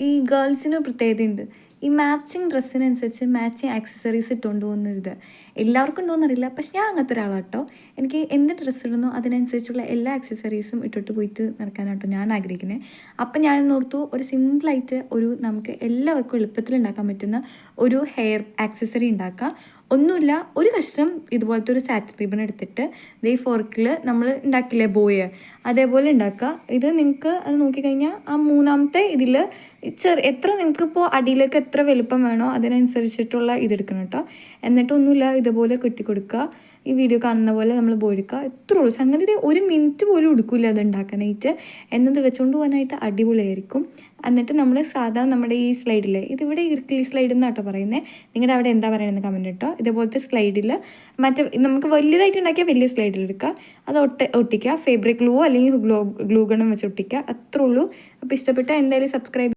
ഈ ഗേൾസിന് പ്രത്യേകതയുണ്ട്. ഈ മാച്ചിങ് ഡ്രസ്സിനനുസരിച്ച് മാച്ചിങ് ആക്സസറീസ് ഇട്ടുകൊണ്ട് എല്ലാവർക്കും ഉണ്ടോയെന്നറിയില്ല പക്ഷെ ഞാൻ അങ്ങനത്തെ ഒരാളാട്ടോ. എനിക്ക് എന്ത് ഡ്രസ്സ് ഇടുന്നോ അതിനനുസരിച്ചുള്ള എല്ലാ ആക്സസറീസും ഇട്ടിട്ട് പോയിട്ട് നടക്കാനാട്ടോ ഞാൻ ആഗ്രഹിക്കുന്നത് അപ്പം ഞാൻ ഓർത്തു ഒരു സിമ്പിളായിട്ട് ഒരു നമുക്ക് എല്ലാവർക്കും എളുപ്പത്തിൽ ഉണ്ടാക്കാൻ പറ്റുന്ന ഒരു ഹെയർ ആക്സസറി ഉണ്ടാക്കാം. ഒന്നുമില്ല ഒരു കഷ്ണം ഇതുപോലത്തെ ഒരു സാറ്റ് റിബൺ എടുത്തിട്ട് ഈ ഫോർക്കിൽ നമ്മൾ ഉണ്ടാക്കില്ലേ ബോയ്? അതേപോലെ ഉണ്ടാക്കുക. ഇത് നിങ്ങൾക്ക് അത് നോക്കിക്കഴിഞ്ഞാൽ ആ മൂന്നാമത്തെ ഇതിൽ ചെറു എത്ര നിങ്ങൾക്കിപ്പോൾ അടിയിലേക്ക് എത്ര വലുപ്പം വേണോ അതിനനുസരിച്ചിട്ടുള്ള ഇതെടുക്കണം കേട്ടോ. എന്നിട്ടൊന്നുമില്ല ഇതുപോലെ കെട്ടിക്കൊടുക്കുക. ഈ വീഡിയോ കാണുന്ന പോലെ നമ്മൾ പോയിരിക്കുക എത്ര ഉള്ളൂ. സംഗതി ഒരു മിനിറ്റ് പോലും എടുക്കില്ല അത് ഉണ്ടാക്കാനായിട്ട്. എന്നത് വെച്ചുകൊണ്ട് പോകാനായിട്ട് അടിപൊളിയായിരിക്കും. എന്നിട്ട് നമ്മൾ സാധാ നമ്മുടെ ഈ സ്ലൈഡിലെ ഇതിവിടെ ഇർക്കിലി സ്ലൈഡ് എന്നാട്ടോ പറയുന്നത് നിങ്ങളുടെ അവിടെ എന്താ പറയുന്നത് കമന്റ് കേട്ടോ ഇതേപോലത്തെ സ്ലൈഡിൽ മറ്റേ നമുക്ക് വലിയതായിട്ട് ഉണ്ടാക്കിയാൽ വലിയ സ്ലൈഡിൽ എടുക്കുക അത് ഒട്ട ഒട്ടിക്കുക ഫേബ്രിക് ഗ്ലൂ അല്ലെങ്കിൽ ഗ്ലൂ ഗ്ലൂ ഗണം വെച്ച് ഒട്ടിക്കുക അത്രേ ഉള്ളൂ. അപ്പോൾ ഇഷ്ടപ്പെട്ട എന്തായാലും സബ്സ്ക്രൈബ്